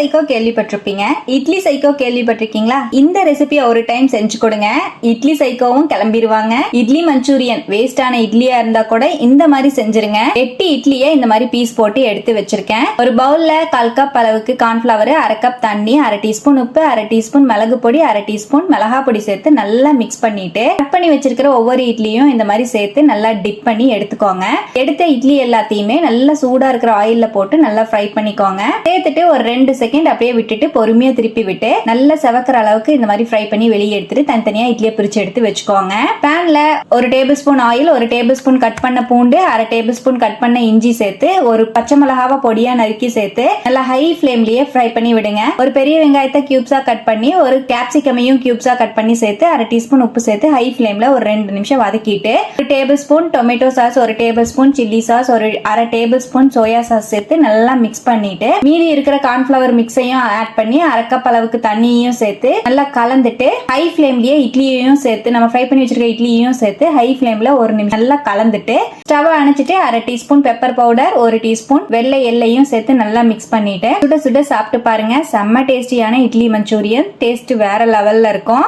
Psycho கேள்விப்பட்டிருப்பீங்க. Idli psycho கேள்விப்பட்டிருக்கீங்களா? இந்த ரெசிபியை ஒரு டைம் செஞ்சு கொடுங்க. இட்லி சைக்கோவும் கிளம்பிடுவாங்க இட்லி மஞ்சூரியன் வேஸ்டான இட்லியா இருந்தா கூட இந்த மாதிரி செஞ்சிருங்க. எட்டு இட்லியை இந்த மாதிரி பீஸ் போட்டு எடுத்து வச்சிருக்கேன். ஒரு பவுல்ல கால் கப் அளவுக்கு கார்ன்ஃபிளவர் அரை கப் தண்ணி அரை டீஸ்பூன் உப்பு அரை டீஸ்பூன் மிளகு பொடி அரை டீஸ்பூன் மிளகா பொடி சேர்த்து நல்லா மிக்ஸ் பண்ணிட்டு கட் பண்ணி வச்சிருக்கிற ஒவ்வொரு இட்லியும் இந்த மாதிரி சேர்த்து நல்லா டிப் பண்ணி எடுத்துக்கோங்க. எடுத்த இட்லி எல்லாத்தையுமே நல்லா சூடா இருக்கிற ஆயில்ல போட்டு நல்லா ஃப்ரை பண்ணிக்கோங்க. சேர்த்துட்டு ஒரு ரெண்டு செகண்ட் அப்படியே விட்டுட்டு பொறுமையா திருப்பி விட்டு நல்லா செவக்கிற அளவுக்கு இந்த மாதிரி ஃப்ரை பண்ணி வெளியே எடுத்துட்டு தனித்தனியா இட்லியை பிரிச்சு எடுத்து வச்சுக்கோங்க. பேன்ல ஒரு டேபிள் ஸ்பூன் ஆயில் ஒரு டேபிள் ஸ்பூன் கட் பண்ண பூண்டு அரை டேபிள் ஸ்பூன் கட் பண்ண இஞ்சி சேர்த்து ஒரு பச்சை மிளகாவை பொடியா நறுக்கி சேர்த்து நல்லா ஹை ஃப்ளேம்லயே ஃப்ரை பண்ணி விடுங்க. ஒரு பெரிய வெங்காயத்தை கியூப்ஸா கட் பண்ணி ஒரு கேப்சிகமையும் கியூப்ஸா கட் பண்ணி சேர்த்து அரை டீஸ்பூன் உப்பு சேர்த்து ஹை ஃப்ளேம்ல ஒரு ரெண்டு நிமிஷம் வதக்கிட்டு ஒரு டேபிள் ஸ்பூன் டொமேட்டோ சாஸ் ஒரு டேபிள் ஸ்பூன் சில்லி சாஸ் ஒரு அரை டேபிள் ஸ்பூன் சோயா சாஸ் சேர்த்து நல்லா மிக்ஸ் பண்ணிட்டு மீதி இருக்கிற கார்ன்ஃபிளவர் மிக்ஸையும் ஆட் பண்ணி அரைக்கப் அளவுக்கு தண்ணியையும் சேர்த்து நல்லா கலந்துட்டு ஹை ஃப்ளேம்லயே இட்லியையும் சேர்த்து நம்ம ஃப்ரை பண்ணி வச்சிருக்க இட்லியையும் சேர்த்து ஹை ஃப்ளேம்ல ஒரு நிமிஷம் நல்லா கலந்துட்டு ஸ்டவ் அணைச்சிட்டு அரை டீஸ்பூன் பெப்பர் பவுடர் ஒரு டீஸ்பூன் வெள்ளை எல்லையும் சேர்த்து நல்லா மிக்ஸ் பண்ணிட்டு சுட சுட சாப்பிட்டு பாருங்க. செம்ம டேஸ்டியான இட்லி மஞ்சூரியன். டேஸ்ட் வேற லெவல்ல இருக்கும்.